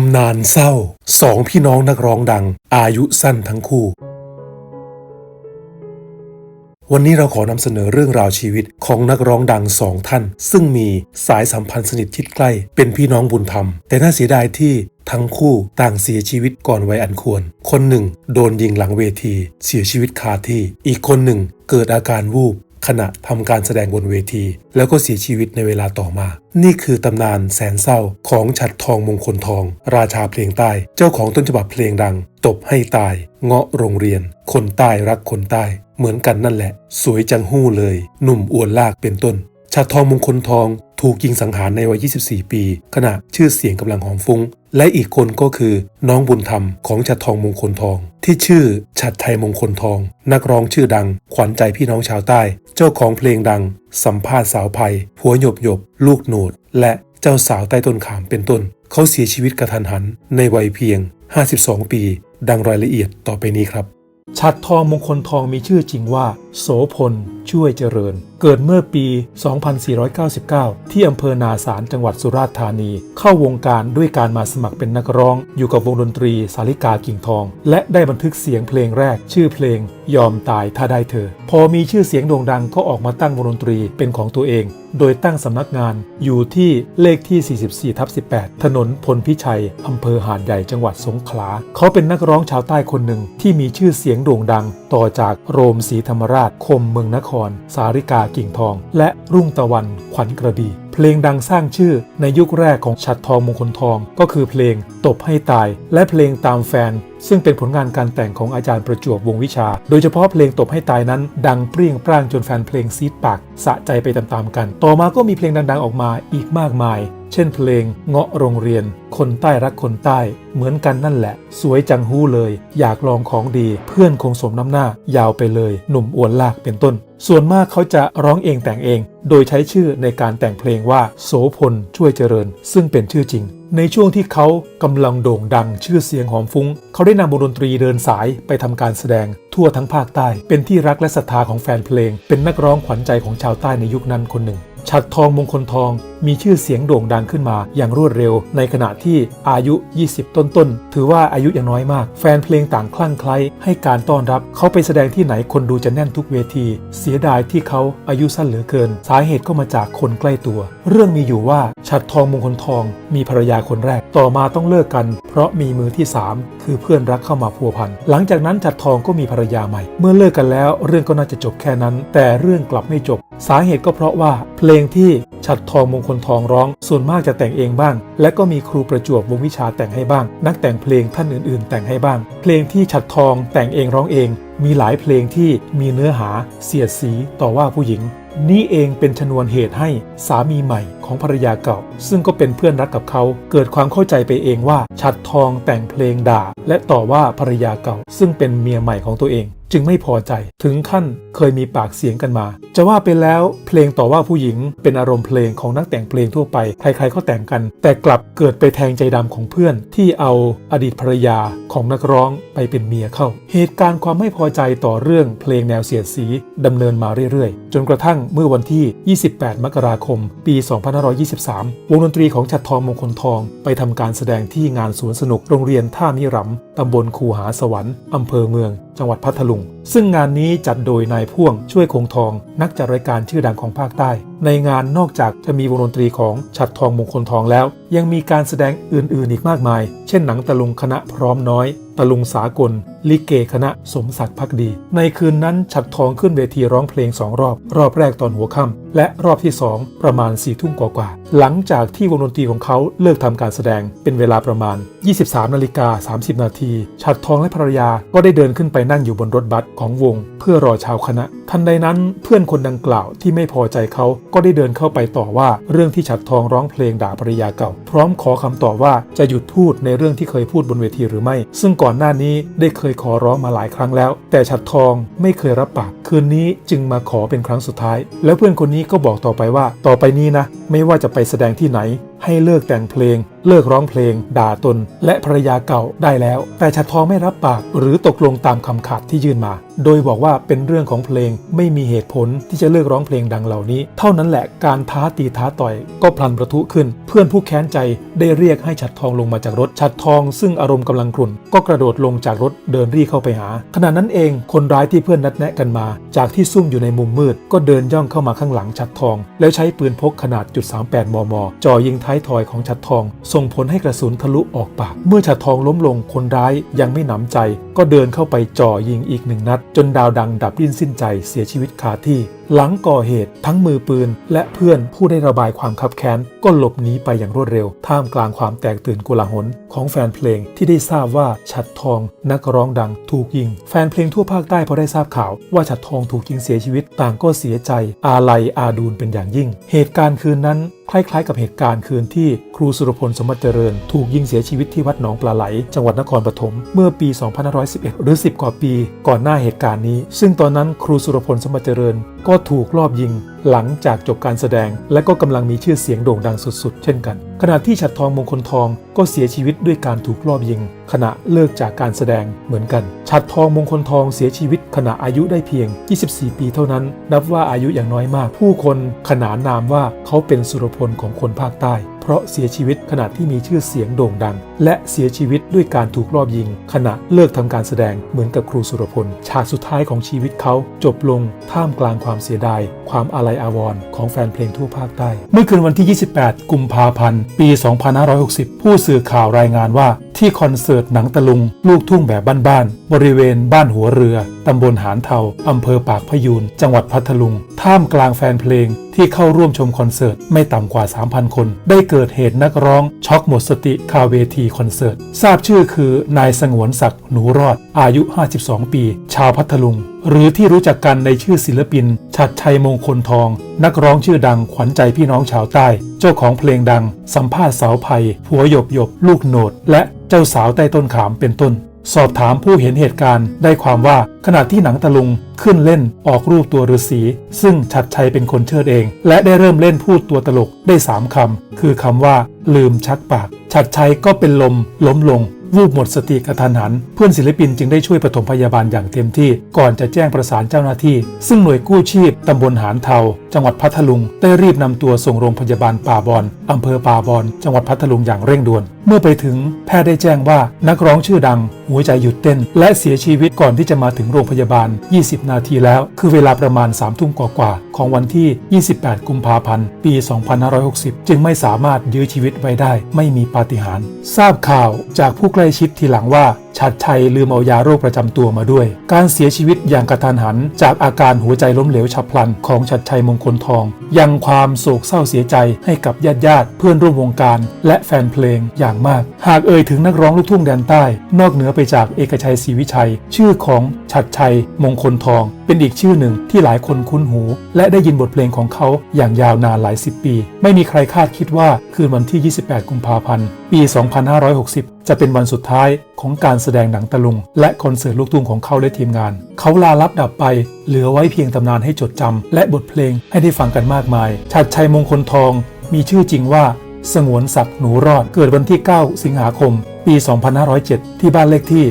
ำนานเศร้าสองพี่น้องนักร้องดัง อายุสั้นทั้งคู่ วันนี้เราขอนำเสนอเรื่องราวชีวิตของนักร้องดังสองท่าน ซึ่งมีสายสัมพันธ์สนิทชิดใกล้ เป็นพี่น้องบุญธรรม แต่น่าเสียดายที่ทั้งคู่ต่างเสียชีวิตก่อนวัยอันควร คนหนึ่ง โดนยิงหลังเวที เสียชีวิตคาที่ อีกคนหนึ่ง เกิดอาการวูบ ขณะทำการแสดงบนเวที แล้วก็เสียชีวิตในเวลาต่อมา นี่คือตำนานแสนเศร้าของฉัดทองมงคลทอง ราชาเพลงใต้ เจ้าของต้นฉบับเพลงดัง ตบให้ตาย เงาะโรงเรียน คนใต้รักคนใต้ เหมือนกันนั่นแหละ สวยจังหู้เลย หนุ่มอวนลากเป็นต้น ฉัดทองมงคลทองถูกยิงสังหารในวัย 24 ปี ขณะชื่อเสียงกำลังหอมฟุ้ง และอีกคนก็คือน้องบุญธรรมของฉัดทองมงคลทอง ที่ชื่อฉัดไทยมงคลทอง นักร้องชื่อดัง ขวัญใจพี่น้องชาวใต้ เจ้าของเพลงดัง สัมภาษณ์สาวภัยผัวหยบหยบ ลูกโหนด และเจ้าสาวใต้ต้นขามเป็นต้น เขาเสียชีวิตกระทันหันในวัยเพียง 52 ปี ดังรายละเอียดต่อไปนี้ครับ ฉัดทองมงคลทองมีชื่อจริงว่า โสพล ช่วยเจริญ เกิดเมื่อปี 2499 ที่อำเภอนาสารจังหวัดสุราษฎร์ธานี เข้าวงการด้วยการมาสมัครเป็นนักร้อง อยู่กับวงดนตรีสาริกากิ่งทอง และได้บันทึกเสียงเพลงแรกชื่อเพลง ยอมตายถ้าได้เธอ พอมีชื่อเสียงโด่งดังก็ออกมาตั้งวงดนตรีเป็นของตัวเอง โดยตั้งสำนักงานอยู่ที่เลขที่ 44ทับ18 ถนนพลพิชัย อำเภอหาดใหญ่จังหวัดสงขลา เขาเป็นนักร้องชาวใต้คนหนึ่งที่มีชื่อเสียงโด่งดัง ต่อจากโรมศรีธรรมราช คมเมืองนคร สาริกากิ่งทอง และรุ่งตะวันขวัญกระดี เพลงดังสร้างชื่อในยุคแรกของฉัดทองมงคลทอง ก็คือเพลงตบให้ตาย และเพลงตามแฟน ซึ่งเป็นผลงานการแต่งของอาจารย์ประจวบวงวิชา โดยเฉพาะเพลงตบให้ตายนั้น ดังเปรี้ยงปร้างจนแฟนเพลงซีดปากสะใจไปตามๆกัน ต่อมาก็มีเพลงดังๆออกมาอีกมากมาย เช่นเพลงเงาะโรงเรียน คนใต้รักคนใต้ เหมือนกันนั่นแหละ สวยจังหู้เลย อยากลองของดี เพื่อนคงสมน้ำหน้า ยาวไปเลย หนุ่มอ้วนลากเป็นต้น ส่วนมากเขาจะร้องเองแต่งเอง โดยใช้ชื่อในการแต่งเพลงว่า โสพลช่วยเจริญ ซึ่งเป็นชื่อจริง ในช่วงที่เขากำลังโด่งดังชื่อเสียงหอมฟุ้ง เขาได้นำวงดนตรีเดินสายไปทำการแสดง ทั่วทั้งภาคใต้ เป็นที่รักและศรัทธาของแฟนเพลง เป็นนักร้องขวัญใจของชาวใต้ในยุคนั้นคนหนึ่ง ฉัดทองมงคลทองมีชื่อเสียงโด่งดังขึ้นมาอย่างรวดเร็ว ในขณะที่อายุ 20 ต้นๆ ถือว่าอายุยังน้อยมาก แฟนเพลงต่างคลั่งไคล้ให้การต้อนรับ เขาไปแสดงที่ไหนคนดูจะแน่นทุกเวที เสียดายที่เขาอายุสั้นเหลือเกิน สาเหตุก็มาจากคนใกล้ตัว เรื่องมีอยู่ว่าฉัดทองมงคลทอง มีภรรยาคนแรก ต่อมาต้องเลิกกัน เพราะมีมือที่ 3 คือเพื่อนรักเข้ามาพัวพัน หลังจากนั้นฉัดทองก็มีภรรยาใหม่ เมื่อเลิกกันแล้วเรื่องก็น่าจะจบแค่นั้น แต่เรื่องกลับไม่จบ สาเหตุก็เพราะว่าเพลงที่ฉัดทองมงคลทองร้อง ส่วนมากจะแต่งเองบ้าง และก็มีครูประจวบวงวิชาแต่งให้บ้าง นักแต่งเพลงท่านอื่นๆ แต่งให้บ้าง เพลงที่ฉัดทองแต่งเองร้องเอง มีหลายเพลงที่มีเนื้อหาเสียดสีต่อว่าผู้หญิง นี่เองเป็นชนวนเหตุให้สามีใหม่ของภรรยาเก่า ซึ่งก็เป็นเพื่อนรักกับเขา เกิดความเข้าใจไปเองว่าฉัดทองแต่งเพลงด่า และต่อว่าภรรยาเก่า ซึ่งเป็นเมียใหม่ของตัวเอง จึงไม่พอใจ ถึงขั้นเคยมีปากเสียงกันมา จะว่าไปแล้วเพลงต่อว่าผู้หญิง เป็นอารมณ์เพลงของนักแต่งเพลงทั่วไป ใครๆก็แต่งกัน แต่กลับเกิดไปแทงใจดำของเพื่อน ที่เอาอดีตภรรยาของนักร้องไปเป็นเมียเข้า เหตุการณ์ความไม่พอใจต่อเรื่องเพลงแนวเสียดสีดำเนินมาเรื่อยๆ จนกระทั่งเมื่อวันที่ 28 มกราคม ปี 2523 วงดนตรีของฉัดทองมงคลทอง ไปทำการแสดงที่งานสวนสนุกโรงเรียนท่ามิรำตำบลคูหาสวรรค์อำเภอเมือง จังหวัดพัทลุง ซึ่งงานนี้จัดโดยนายพ่วงช่วยคงทอง นักจัดรายการชื่อดังของภาคใต้ ในงานนอกจากจะมีวงดนตรีของฉัดทองมงคลทองแล้ว ยังมีการแสดงอื่นๆอีกมากมาย เช่นหนังตะลุงคณะพร้อมน้อย ตะลุงสากล ลิเกคณะสมศักดิ์พักดี ในคืนนั้นฉัดทองขึ้นเวทีร้องเพลงสองรอบ รอบแรกตอนหัวค่ำและรอบที่สองประมาณสี่ทุ่มกว่าๆหลังจากที่วงดนตรีของเขาเลิกทำการแสดงเป็นเวลาประมาณ 23นาฬิกา30 นาทีฉัดทองและภรรยาก็ได้เดินขึ้นไปนั่งอยู่บนรถบัสของวง เพื่อรอชาวคณะ ทันใดนั้นเพื่อนคนดังกล่าวที่ไม่พอใจเขาก็ได้เดินเข้าไปต่อว่าเรื่องที่ฉัดทองร้องเพลงด่าภรรยาเก่า พร้อมขอคำตอบว่าจะหยุดพูดในเรื่องที่เคยพูดบนเวทีหรือไม่ ซึ่งก่อนหน้านี้ได้เคยขอร้องมาหลายครั้งแล้ว แต่ฉัดทองไม่เคยรับปาก คืนนี้จึงมาขอเป็นครั้งสุดท้าย แล้วเพื่อนคนนี้ก็บอกต่อไปว่า ต่อไปนี้นะ ไม่ว่าจะไปแสดงที่ไหน ให้เลิกแต่งเพลง เลิกร้องเพลง ด่าตน และภรรยาเก่าได้แล้ว แต่ฉัดทองไม่รับปากหรือตกลงตามคำขาดที่ยื่นมา โดยบอกว่าเป็นเรื่องของเพลงไม่มีเหตุผลที่จะเลิกร้องเพลงดังเหล่านี้ เท่านั้นแหละการท้าตีท้าต่อย ก็พลันประทุขึ้น เพื่อนผู้แค้นใจได้เรียกให้ฉัดทองลงมาจากรถฉัดทองซึ่งอารมณ์กำลังกรุ่น ก็กระโดดลงจากรถเดินรีเข้าไปหาขณะนั้นเองคนร้ายที่เพื่อนนัดแนะกันมา จากที่ซุ่มอยู่ในมุมมืด ก็เดินย่องเข้ามาข้างหลังฉัดทอง แล้วใช้ปืนพกขนาดจุด38มมจ่อยิงทายทอยของฉัดทอง ส่งผลให้กระสุนทะลุออกปาก เมื่อฉัดทองล้มลงคนร้ายยังไม่หนำใจ ก็เดินเข้าไปจ่อยิงอีกหนึ่งนัด จนดาวดังดับดิ้นสิ้นใจเสียชีวิตคาที่ หลังก่อเหตุทั้งมือปืน และเพื่อนผู้ได้ระบายความคับแค้นก็หลบหนีไปอย่างรวดเร็ว ท่ามกลางความแตกตื่นโกุลาหลของแฟนเพลงที่ได้ทราบว่าฉัดทอง นักร้องดังถูกยิง แฟนเพลงทั่วภาคใต้พอได้ทราบข่าวว่าฉัดทองถูกยิงเสียชีวิตต่างก็เสียใจ อาลัยอาดูลเป็นอย่างยิ่ง เหตุการณ์คืนนั้น คล้ายๆ กับเหตุการณ์คืนที่ครูสุรพลสมบัติเจริญ ถูกยิงเสียชีวิตที่วัดหนองปลาไหล จังหวัดนครปฐมเมื่อปี 2511 หรือ 10 กว่าปี ก่อนหน้าเหตุการณ์นี้ ซึ่งตอนนั้นครูสุรพลสมบัติเจริญ ก็ถูกลอบยิง หลังจากจบการแสดง และก็กำลังมีชื่อเสียงโด่งดังสุด ๆ เช่นกัน ขณะที่ฉัดทองมงคลทองก็เสียชีวิตด้วยการถูกลอบยิง ขณะเลิกจากการแสดงเหมือนกัน ฉัดทองมงคลทองเสียชีวิตขณะอายุได้เพียง 24 ปีเท่านั้น นับว่าอายุอย่างน้อยมาก ผู้คนขนานนามว่าเขาเป็นสุรพลของคนภาคใต้ ราะเสียชีวิตขณะที่มีชื่อเสียงโด่งดัง และเสียชีวิตด้วยการถูกรอบยิง ขณะเลิกทำการแสดงเหมือนกับครูสุรพล ฉากสุดท้ายของชีวิตเขาจบลงท่ามกลางความเสียดาย ความอาลัยอาวรณ์ของแฟนเพลงทั่วภาคใต้ เมื่อคืนวันที่ 28 กุมภาพันธ์ ปี 2560 ผู้สื่อข่าวรายงานว่า ที่คอนเสิร์ตหนังตะลุง ลูกทุ่งแบบบ้านๆบริเวณบ้านหัวเรือ ตำบลหานเทาอำเภอปากพยูน จังหวัดพัทลุง ท่ามกลางแฟนเพลงที่เข้าร่วมชมคอนเสิร์ตไม่ต่ำกว่า 3,000 คน ได้เกิดเหตุนักร้อง ช็อกหมดสติคาเวทีคอนเสิร์ต ทราบชื่อคือนายสงวนศักดิ์หนูรอด อายุ 52 ปี ชาวพัทลุง หรือที่รู้จักกันในชื่อศิลปิน ชัดชัยมงคลทอง นักร้องชื่อดังขวัญใจพี่น้องชาวใต้ เจ้าของเพลงดัง สัมภาษณ์สาวภัยผัวหยบหยบ ลูกโหนด และเจ้าสาวใต้ต้นขามเป็นต้น สอบถามผู้เห็นเหตุการณ์ ได้ความว่าขณะที่หนังตะลุงขึ้นเล่นออกรูปตัวฤาษีซึ่งชัดชัยเป็นคนเชิดเอง และได้เริ่มเล่นพูดตัวตลกได้สามคำคือคำว่า ลืมชักปาก ชัดชัยก็เป็นลมล้มลง วูบหมดสติกระทันหัน เพื่อนศิลปินจึงได้ช่วยปฐมพยาบาลอย่างเต็มที่ก่อนจะแจ้งประสานเจ้าหน้าที่ ซึ่งหน่วยกู้ชีพตำบลหานเทา จังหวัดพัทลุง ได้รีบนำตัวส่งโรงพยาบาลป่าบอนอำเภอป่าบอน จังหวัดพัทลุงอย่างเร่งด่วน เมื่อไปถึงแพทย์ได้แจ้งว่านักร้องชื่อดัง หัวใจหยุดเต้น และเสียชีวิตก่อนที่จะมาถึงโรงพยาบาล 20 นาทีแล้ว คือเวลาประมาณ3ทุ่มกว่าๆของวันที่ 28 กุมภาพันธ์ ปี 2560 จึงไม่สามารถยื้อชีวิตไว้ได้ ไม่มีปาฏิหาริย์ทราบข่าวจากผู้ใกล้ชิดทีหลังว่าชัดชัยลืมเอายาโรคประจำตัวมาด้วย การเสียชีวิตอย่างกระทันหัน จากอาการหัวใจล้มเหลวฉับพลันของชัดชัยมงคลทอง ยังความโศกเศร้าเสียใจให้กับญาติญาติเพื่อนร่วมวงการ และแฟนเพลงอย่างมาก หากเอ่ยถึงนักร้องลูกทุ่งแดนใต้ นอกเหนือไปจากเอกชัยศรีวิชัย ชื่อของชัดชัย มงคลทอง เป็นอีกชื่อหนึ่งที่หลายคนคุ้นหู และได้ยินบทเพลงของเขาอย่างยาวนานหลายสิบปี ไม่มีใครคาดคิดว่าคืนวันที่ 28 กุมภาพันธ์ ปี 2560 จะเป็นวันสุดท้ายของการแสดงหนังตะลุง และคอนเสิร์ตลูกทุ่งของเขาและทีมงาน เขาลาลับดับไป เหลือไว้เพียงตำนานให้จดจำและบทเพลงให้ได้ฟังกันมากมาย ชัดชัยมงคลทอง มีชื่อจริงว่า สงวนศักดิ์หนูรอดเกิดวันที่ 9 สิงหาคม ปี 2507 ที่บ้านเลขที่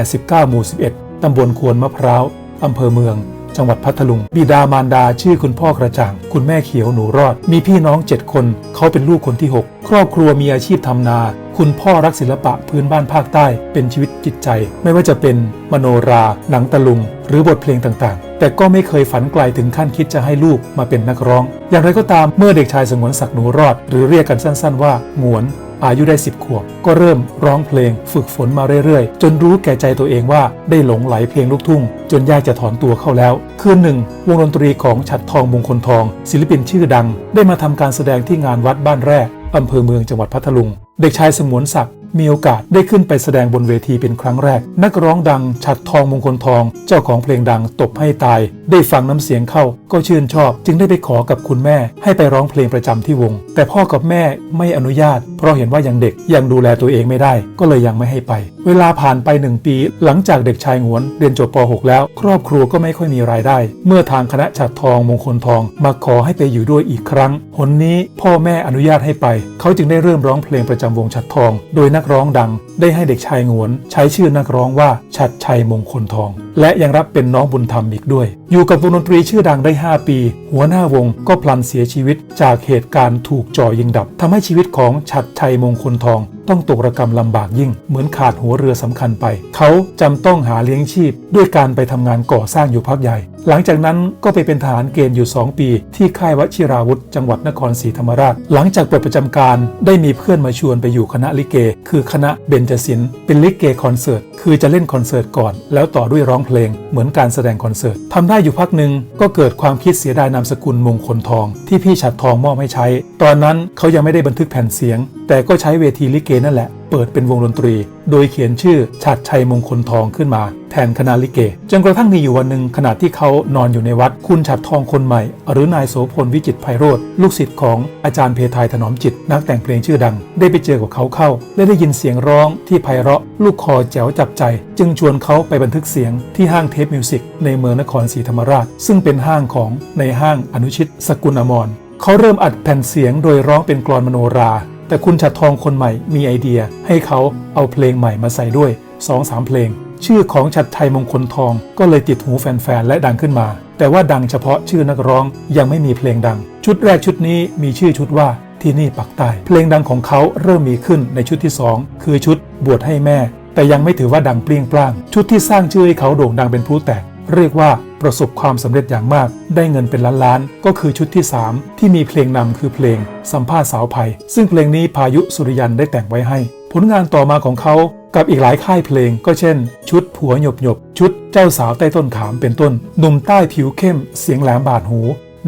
89 หมู่ 11 ตำบลควนมะพร้าว อำเภอเมือง จังหวัดพัทลุง บิดามารดาชื่อคุณพ่อกระจ่าง คุณแม่เขียวหนูรอด มีพี่น้อง 7 คน เขาเป็นลูกคนที่ 6 ครอบครัวมีอาชีพทำนา คุณพ่อรักศิลปะพื้นบ้านภาคใต้ เป็นชีวิตจิตใจ ไม่ว่าจะเป็น มโนรา หนังตะลุง หรือบทเพลงต่าง แต่ก็ไม่เคยฝันไกลถึงขั้นคิดจะให้ลูกมาเป็นนักร้อง อย่างไรก็ตามเมื่อเด็กชายสงวนศักดิ์หนูรอด หรือเรียกกันสั้น ๆ ว่าหงวนอายุได้ 10 ขวบ ก็เริ่มร้องเพลงฝึกฝนมาเรื่อยๆ จนรู้แก่ใจตัวเองว่าได้หลงไหลเพลงลูกทุ่ง จนยากจะถอนตัวเข้าแล้ว คืนหนึ่ง วงดนตรีของฉัดทองมงคลทอง ศิลปินชื่อดัง ได้มาทำการแสดงที่งานวัดบ้านแร่อำเภอเมืองจังหวัดพัทลุง เด็กชายสมวนศักดิ์ มีโอกาสได้ขึ้นไปแสดงบนเวทีเป็นครั้งแรก นักร้องดังฉัดทองมงคลทอง เจ้าของเพลงดังตบให้ตาย ได้ฟังน้ำเสียงเข้า ก็ชื่นชอบ จึงได้ไปขอกับคุณแม่ ให้ไปร้องเพลงประจำที่วง แต่พ่อกับแม่ไม่อนุญาต เพราะเห็นว่ายังเด็กยังดูแลตัวเองไม่ได้ ก็เลยยังไม่ให้ไป เวลาผ่านไปหนึ่งปี หลังจากเด็กชายงวนเรียนจบป .6 แล้ว ครอบครัวก็ไม่ค่อยมีรายได้ เมื่อทางคณะฉัดทองมงคลทอง มาขอให้ไปอยู่ด้วยอีกครั้งหนนี้พ่อแม่อนุญาตให้ไป เขาจึงได้เริ่มร้องเพลงประจำวงฉัดทอง โดยนักร้องดังได้ให้เด็กชายงวน ใช้ชื่อนักร้องว่าฉัดชัยมงคลทอง และยังรับเป็นน้องบุญธรรมอีกด้วย อยู่กับวงดนตรีชื่อดังได้ 5 ปี หัวหน้าวงก็พลันเสียชีวิตจากเหตุการณ์ถูกจ่อยิงดับทำให้ชีวิตของฉัดชัยมงคลทอง ต้องตกระกรรมลำบากยิ่ง เหมือนขาดหัวเรือสำคัญไป เขาจำต้องหาเลี้ยงชีพ ด้วยการไปทำงานก่อสร้างอยู่พักใหญ่ หลังจากนั้นก็ไปเป็นทหารเกณฑ์อยู่ 2 ปี ที่ค่ายวชิราวุธจังหวัดนครศรีธรรมราช หลังจากปลดประจำการได้มีเพื่อนมาชวนไปอยู่คณะลิเก คือคณะเบญจศิลป์เป็นลิเกคอนเสิร์ตคือจะเล่นคอนเสิร์ตก่อน แล้วต่อด้วยร้องเพลง เหมือนการแสดงคอนเสิร์ตทำได้อยู่พักหนึ่งก็เกิดความคิดเสียดายนามสกุลมงคลทอง ที่พี่ฉัดทองมอบให้ใช้ ตอนนั้นเขายังไม่ได้บันทึกแผ่นเสียง แต่ก็ใช้เวทีลิเกนั่นแหละ เปิดเป็นวงดนตรี โดยเขียนชื่อฉัดชัยมงคลทองขึ้นมา แทนคณะลิเก จนกระทั่งมีอยู่วันหนึ่งขณะที่เขานอนอยู่ในวัดคุณฉัดทองคนใหม่ หรือนายโสพลวิจิตไพโรธลูกศิษย์ของอาจารย์เพทายถนอมจิต นักแต่งเพลงชื่อดัง ได้ไปเจอกับเขาเข้า และได้ยินเสียงร้องที่ไพเราะ ลูกคอแจ๋วจับใจ จึงชวนเขาไปบันทึกเสียงที่ห้างเทปมิวสิกในเมืองนครศรีธรรมราช ซึ่งเป็นห้างของในห้างอนุชิต สกุลอมรเขาเริ่มอัดแผ่นเสียงโดยร้องเป็นกลอนมโนรา แต่คุณฉัดทองคนใหม่มีไอเดียให้เขาเอาเพลงใหม่มาใส่ด้วย 2-3 เพลง ชื่อของฉัดไทยมงคลทองก็เลยติดหูแฟนๆ และดังขึ้นมา แต่ว่าดังเฉพาะชื่อนักร้องยังไม่มีเพลงดัง ชุดแรกชุดนี้มีชื่อชุดว่าที่นี่ปักใต้เพลงดังของเขาเริ่มมีขึ้นในชุดที่ 2 คือชุดบวชให้แม่ แต่ยังไม่ถือว่าดังเปรี้ยงปร้าง ชุดที่สร้างชื่อให้เขาโด่งดังเป็นพลุแตกเรียกว่า ประสบความสำเร็จอย่างมาก ได้เงินเป็นล้านล้านๆ ก็คือชุดที่ 3 ที่มีเพลงนำคือเพลง สัมภาษณ์สาวภัยซึ่งเพลงนี้พายุสุริยันได้แต่งไว้ให้ ผลงานต่อมาของเขากับอีกหลายค่ายเพลงก็เช่น ชุดผัวหยบหยบชุดเจ้าสาวใต้ต้นขามเป็นต้นหนุ่มใต้ผิวเข้ม เสียงแหลมบาดหู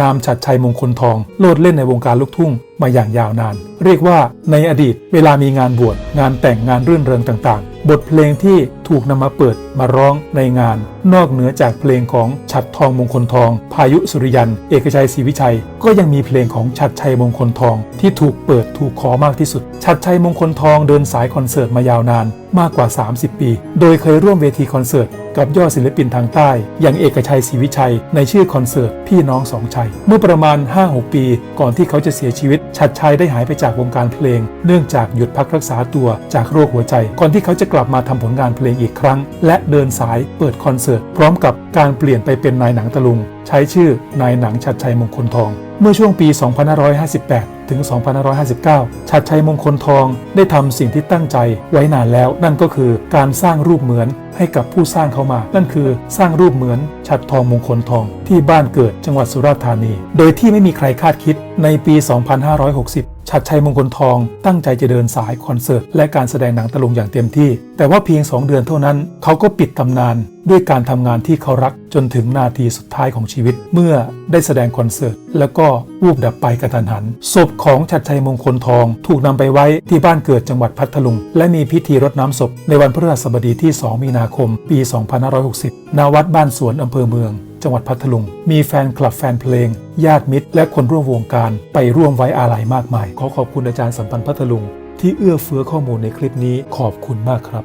นามฉัดชัยมงคลทอง โลดเล่นในวงการลูกทุ่งมาอย่างยาวนาน เรียกว่าในอดีตเวลามีงานบวชงานแต่งงานรื่นเริงต่างๆ บทเพลงที่ถูกนำมาเปิดมาร้องในงาน นอกเหนือจากเพลงของฉัดทองมงคลทอง พายุสุริยัน เอกชัยศรีวิชัย ก็ยังมีเพลงของฉัดชัยมงคลทอง ที่ถูกเปิดถูกขอมากที่สุด ฉัดชัยมงคลทองเดินสายคอนเสิร์ตมายาวนานมากกว่า 30 ปี โดยเคยร่วมเวทีคอนเสิร์ตกับยอดศิลปินทางใต้ อย่างเอกชัยศรีวิชัย ในชื่อคอนเสิร์ตพี่น้องสองชัย เมื่อประมาณ 5-6 ปี ก่อนที่เขาจะเสียชีวิต ชัดชัยได้หายไปจากวงการเพลง เนื่องจากหยุดพักรักษาตัวจากโรคหัวใจ ก่อนที่เขาจะกลับมาทำผลงานเพลงอีกครั้ง และเดินสายเปิดคอนเสิร์ต พร้อมกับการเปลี่ยนไปเป็นนายหนังตะลุง ใช้ชื่อนายหนังชัดชัยมงคลทอง เมื่อช่วงปี 2558 ถึง 2559 ชัดชัยมงคลทองได้ทำสิ่งที่ตั้งใจไว้นานแล้ว นั่นก็คือการสร้างรูปเหมือนให้กับผู้สร้างเขามา นั่นคือสร้างรูปเหมือนชัดทองมงคลทองที่บ้านเกิดจังหวัดสุราษฎร์ธานี โดยที่ไม่มีใครคาดคิดในปี 2560 ชัดชัยมงคลทอง ตั้งใจจะเดินสายคอนเสิร์ตและการแสดงหนังตะลุงอย่างเต็มที่ แต่ว่าเพียง 2 เดือนเท่านั้น เขาก็ปิดตำนานด้วยการทำงานที่เขารักจนถึงนาทีสุดท้ายของชีวิต เมื่อได้แสดงคอนเสิร์ต แล้วก็วูบดับไปกระทันหัน ศพของชัดชัยมงคลทอง ถูกนำไปไว้ที่บ้านเกิดจังหวัดพัทลุง และมีพิธีรดน้ำศพ ในวันพฤหัสบดีที่ 2 มีนาคม ปี 2560 ณ วัดบ้านสวนอำเภอเมือง จังหวัดพัทลุง มีแฟนคลับแฟนเพลง ญาติมิตร และคนร่วมวงการไปร่วมไว้อาลัยมากมาย ขอขอบคุณอาจารย์สัมพันธ์พัทลุง ที่เอื้อเฟื้อข้อมูลในคลิปนี้ขอบคุณมากครับ